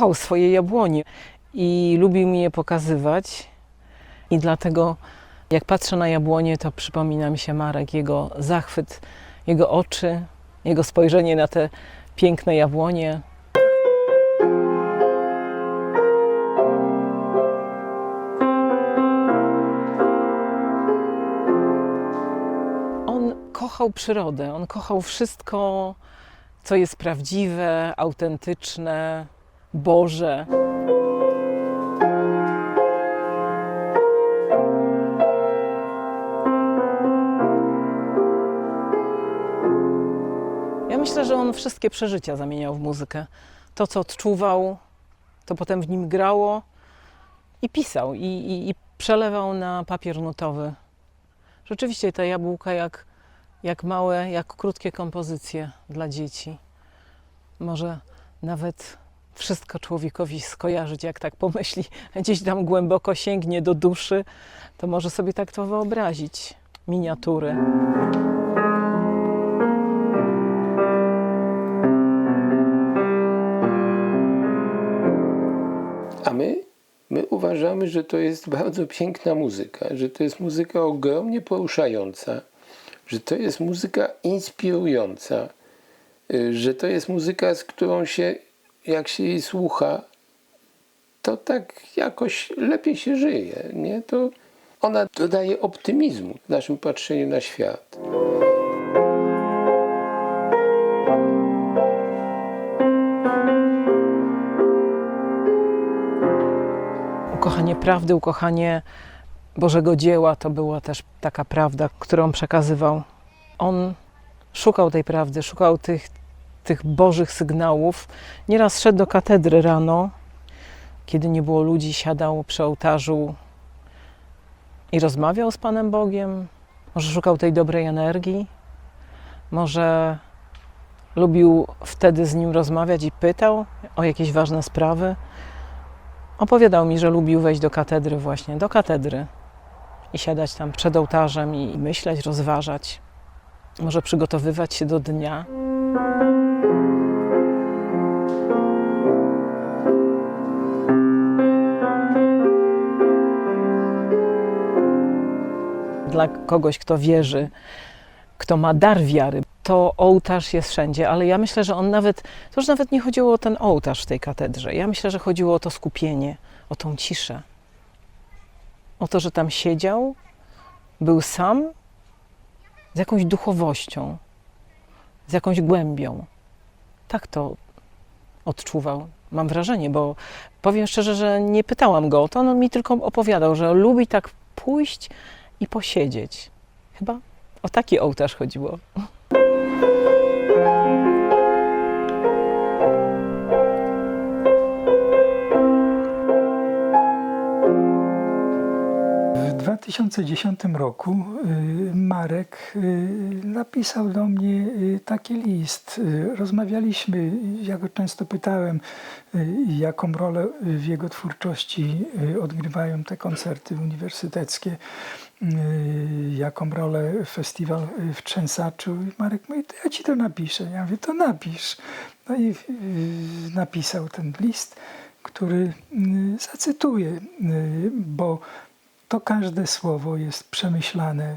kochał swoje jabłonie i lubił mi je pokazywać. I dlatego, jak patrzę na jabłonie, to przypomina mi się Marek, jego zachwyt, jego oczy, jego spojrzenie na te piękne jabłonie. On kochał przyrodę, on kochał wszystko, co jest prawdziwe, autentyczne, Boże. Ja myślę, że on wszystkie przeżycia zamieniał w muzykę. To, co odczuwał, to potem w nim grało i pisał, i, i, i przelewał na papier nutowy. Rzeczywiście te jabłka jak, jak małe, jak krótkie kompozycje dla dzieci. Może nawet wszystko człowiekowi skojarzyć, jak tak pomyśli, gdzieś tam głęboko sięgnie do duszy, to może sobie tak to wyobrazić. Miniatury. A my, my uważamy, że to jest bardzo piękna muzyka, że to jest muzyka ogromnie poruszająca, że to jest muzyka inspirująca, y, że to jest muzyka, z którą się, jak się jej słucha, to tak jakoś lepiej się żyje. Nie? To ona dodaje optymizmu w naszym patrzeniu na świat. Ukochanie prawdy, ukochanie Bożego dzieła to była też taka prawda, którą przekazywał. On szukał tej prawdy, szukał tych, tych Bożych sygnałów. Nieraz szedł do katedry rano, kiedy nie było ludzi, siadał przy ołtarzu i rozmawiał z Panem Bogiem. Może szukał tej dobrej energii, może lubił wtedy z nim rozmawiać i pytał o jakieś ważne sprawy. Opowiadał mi, że lubił wejść do katedry właśnie, do katedry i siadać tam przed ołtarzem i myśleć, rozważać, może przygotowywać się do dnia. Dla kogoś, kto wierzy, kto ma dar wiary, to ołtarz jest wszędzie, ale ja myślę, że on nawet, to już nawet nie chodziło o ten ołtarz w tej katedrze. Ja myślę, że chodziło o to skupienie, o tą ciszę. O to, że tam siedział, był sam z jakąś duchowością, z jakąś głębią. Tak to odczuwał, mam wrażenie, bo powiem szczerze, że nie pytałam go o to, on mi tylko opowiadał, że lubi tak pójść i posiedzieć. Chyba o taki ołtarz chodziło. W 2010 roku y, Marek y, napisał do mnie y, taki list. Rozmawialiśmy, ja go często pytałem, jaką rolę w jego twórczości odgrywają te koncerty uniwersyteckie, jaką rolę festiwal w Trzęsaczu. Marek mówi, to ja ci to napiszę. Ja mówię, to napisz. No i napisał ten list, który zacytuję, bo to każde słowo jest przemyślane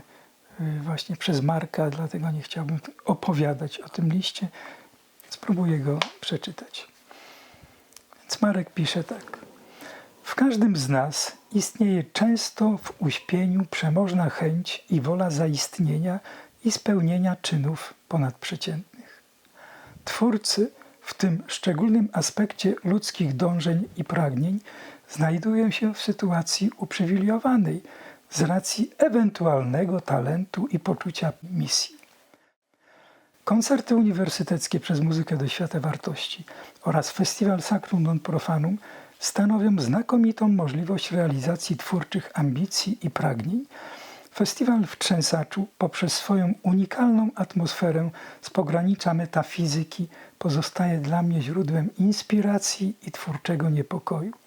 y, właśnie przez Marka, dlatego nie chciałbym opowiadać o tym liście. Spróbuję go przeczytać. Więc Marek pisze tak. W każdym z nas istnieje często w uśpieniu przemożna chęć i wola zaistnienia i spełnienia czynów ponadprzeciętnych. Twórcy w tym szczególnym aspekcie ludzkich dążeń i pragnień znajdują się w sytuacji uprzywilejowanej z racji ewentualnego talentu i poczucia misji. Koncerty uniwersyteckie przez muzykę do świata wartości oraz festiwal Sacrum Non Profanum stanowią znakomitą możliwość realizacji twórczych ambicji i pragnień. Festiwal w Trzęsaczu poprzez swoją unikalną atmosferę z pogranicza metafizyki pozostaje dla mnie źródłem inspiracji i twórczego niepokoju.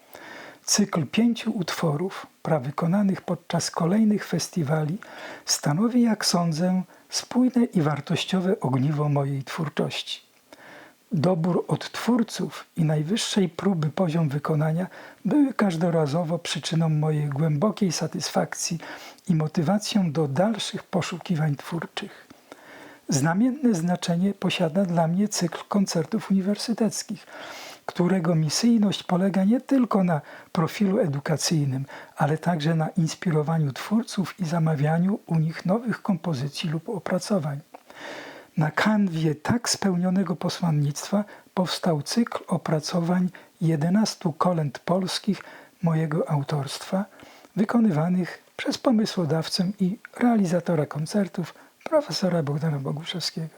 Cykl pięciu utworów, prawykonanych podczas kolejnych festiwali, stanowi, jak sądzę, spójne i wartościowe ogniwo mojej twórczości. dobór odtwórców i najwyższej próby poziom wykonania były każdorazowo przyczyną mojej głębokiej satysfakcji i motywacją do dalszych poszukiwań twórczych. Znamienne znaczenie posiada dla mnie cykl koncertów uniwersyteckich, którego misyjność polega nie tylko na profilu edukacyjnym, ale także na inspirowaniu twórców i zamawianiu u nich nowych kompozycji lub opracowań. Na kanwie tak spełnionego posłannictwa powstał cykl opracowań 11 kolęd polskich mojego autorstwa, wykonywanych przez pomysłodawcę i realizatora koncertów profesora Bogdana Boguszewskiego.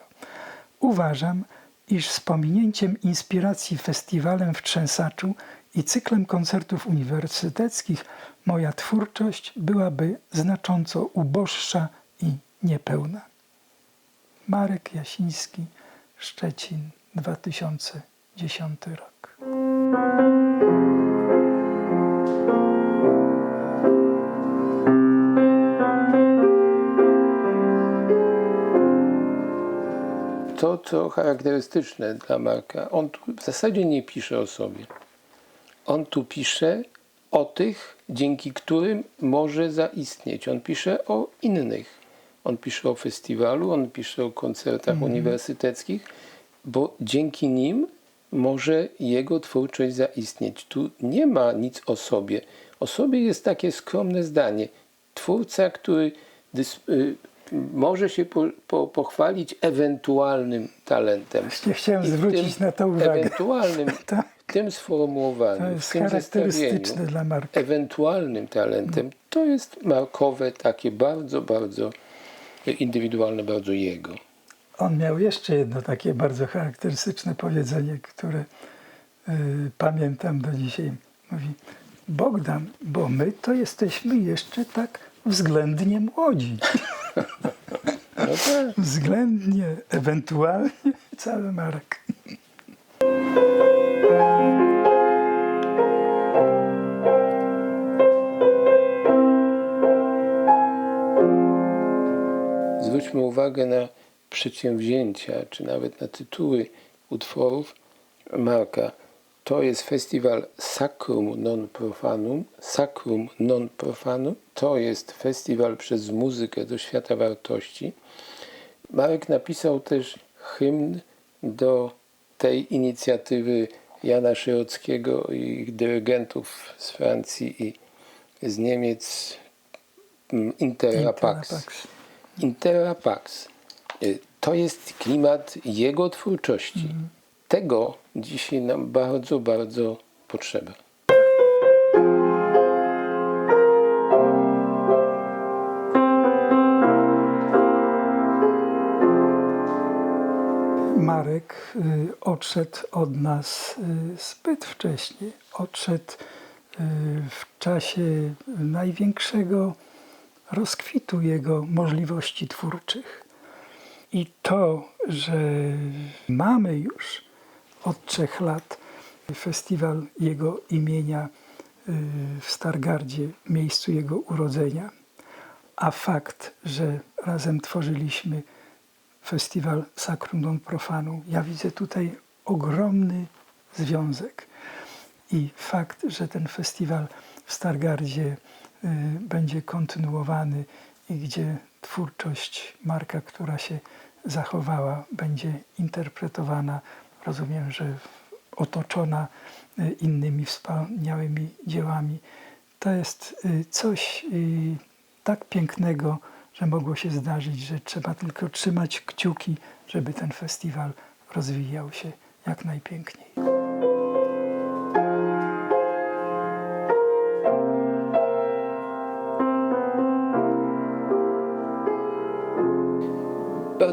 Uważam, iż z pominięciem inspiracji festiwalem w Trzęsaczu i cyklem koncertów uniwersyteckich moja twórczość byłaby znacząco uboższa i niepełna. Marek Jasiński, Szczecin, 2010 rok. To, co charakterystyczne dla Marka, on w zasadzie nie pisze o sobie. On tu pisze o tych, dzięki którym może zaistnieć. On pisze o innych. On pisze o festiwalu, on pisze o koncertach uniwersyteckich, bo dzięki nim może jego twórczość zaistnieć. Tu nie ma nic o sobie. O sobie jest takie skromne zdanie. Twórca, który y, może się po, po, pochwalić ewentualnym talentem. Właśnie chciałem zwrócić tym na to uwagę. Ewentualnym, Tak. w tym sformułowaniu, To w tym charakterystyczne zestawieniu, dla Marka. ewentualnym talentem, to jest markowe, takie bardzo, bardzo indywidualne, bardzo jego. On miał jeszcze jedno takie bardzo charakterystyczne powiedzenie, które y, pamiętam do dzisiaj. Mówi, Bogdan, bo my to jesteśmy jeszcze tak względnie młodzi. No tak. Względnie, ewentualnie cały Marek. Zwróćmy uwagę na przedsięwzięcia, czy nawet na tytuły utworów Marka. To jest festiwal Sacrum Non Profanum. Sacrum Non Profanum to jest festiwal przez muzykę do świata wartości. Marek napisał też hymn do tej inicjatywy Jana Szerockiego i dyrygentów z Francji i z Niemiec mm, Intera Pax. Interapax. Intera Pax. Y, To jest klimat jego twórczości. Tego dzisiaj nam bardzo, bardzo potrzeba. Marek y, odszedł od nas y, zbyt wcześnie. Odszedł y, w czasie największego rozkwitu jego możliwości twórczych. I to, że mamy już od trzech lat festiwal jego imienia y, w Stargardzie, miejscu jego urodzenia, a fakt, że razem tworzyliśmy festiwal Sacrum Non Profanum, ja widzę tutaj ogromny związek. I fakt, że ten festiwal w Stargardzie y, będzie kontynuowany i gdzie twórczość Marka, która się zachowała, będzie interpretowana, rozumiem, że otoczona y, innymi wspaniałymi dziełami. To jest y, coś y, tak pięknego, że mogło się zdarzyć, że trzeba tylko trzymać kciuki, żeby ten festiwal rozwijał się jak najpiękniej.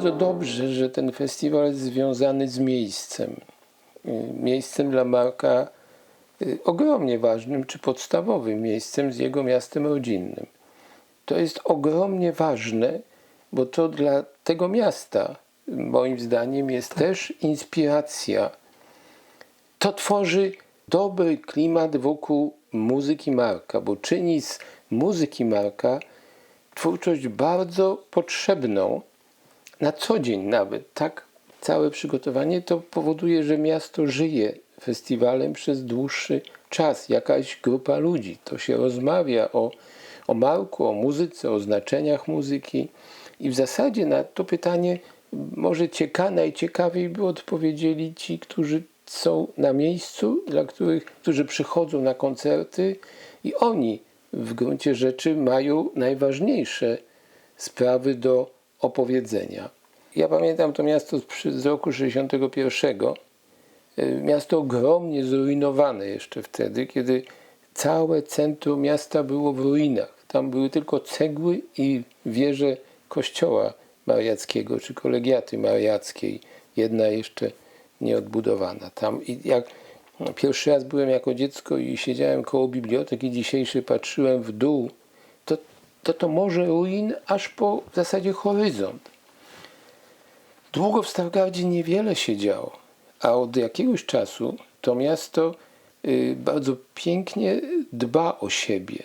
Bardzo dobrze, że ten festiwal jest związany z miejscem. Y, Miejscem dla Marka y, ogromnie ważnym, czy podstawowym miejscem z jego miastem rodzinnym. To jest ogromnie ważne, bo to dla tego miasta, moim zdaniem, jest też inspiracja. To tworzy dobry klimat wokół muzyki Marka, bo czyni z muzyki Marka twórczość bardzo potrzebną na co dzień nawet, tak całe przygotowanie to powoduje, że miasto żyje festiwalem przez dłuższy czas. Jakaś grupa ludzi. To się rozmawia o, o Marku, o muzyce, o znaczeniach muzyki. I w zasadzie na to pytanie może cieka, najciekawiej by odpowiedzieli ci, którzy są na miejscu, dla których, którzy przychodzą na koncerty i oni w gruncie rzeczy mają najważniejsze sprawy do opowiedzenia. Ja pamiętam to miasto z- roku 61. Y, Miasto ogromnie zrujnowane jeszcze wtedy, kiedy całe centrum miasta było w ruinach. Tam były tylko cegły i wieże kościoła mariackiego czy kolegiaty mariackiej. Jedna jeszcze nieodbudowana. Tam i jak pierwszy raz byłem jako dziecko i siedziałem koło biblioteki dzisiejszej, patrzyłem w dół, to to, morze ruin aż po w zasadzie horyzont. Długo w Stargardzie niewiele się działo, a od jakiegoś czasu to miasto y, bardzo pięknie dba o siebie.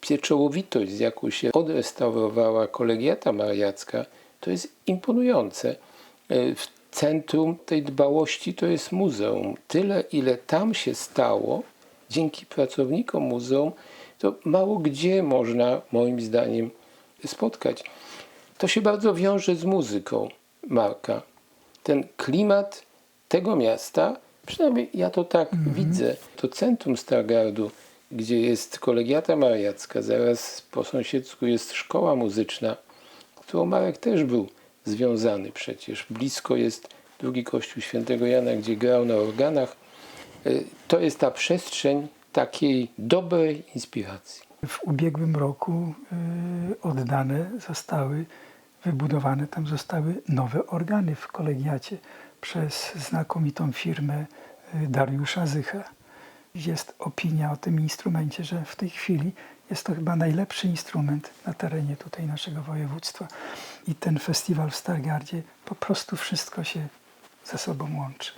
Pieczołowitość, z jaką się odrestaurowała kolegiata mariacka, to jest imponujące. Y, W centrum tej dbałości to jest muzeum. Tyle, ile tam się stało, dzięki pracownikom muzeum, to mało gdzie można, moim zdaniem, spotkać. To się bardzo wiąże z muzyką Marka. Ten klimat tego miasta, przynajmniej ja to tak widzę, to centrum Stargardu, gdzie jest kolegiata mariacka, zaraz po sąsiedzku jest szkoła muzyczna, którą Marek też był związany przecież. Blisko jest drugi kościół świętego Jana, gdzie grał na organach. Y, To jest ta przestrzeń takiej dobrej inspiracji. W ubiegłym roku y, oddane zostały, wybudowane tam zostały nowe organy w kolegiacie przez znakomitą firmę y, Dariusza Zycha. Jest opinia o tym instrumencie, że w tej chwili jest to chyba najlepszy instrument na terenie tutaj naszego województwa. I ten festiwal w Stargardzie po prostu wszystko się ze sobą łączy.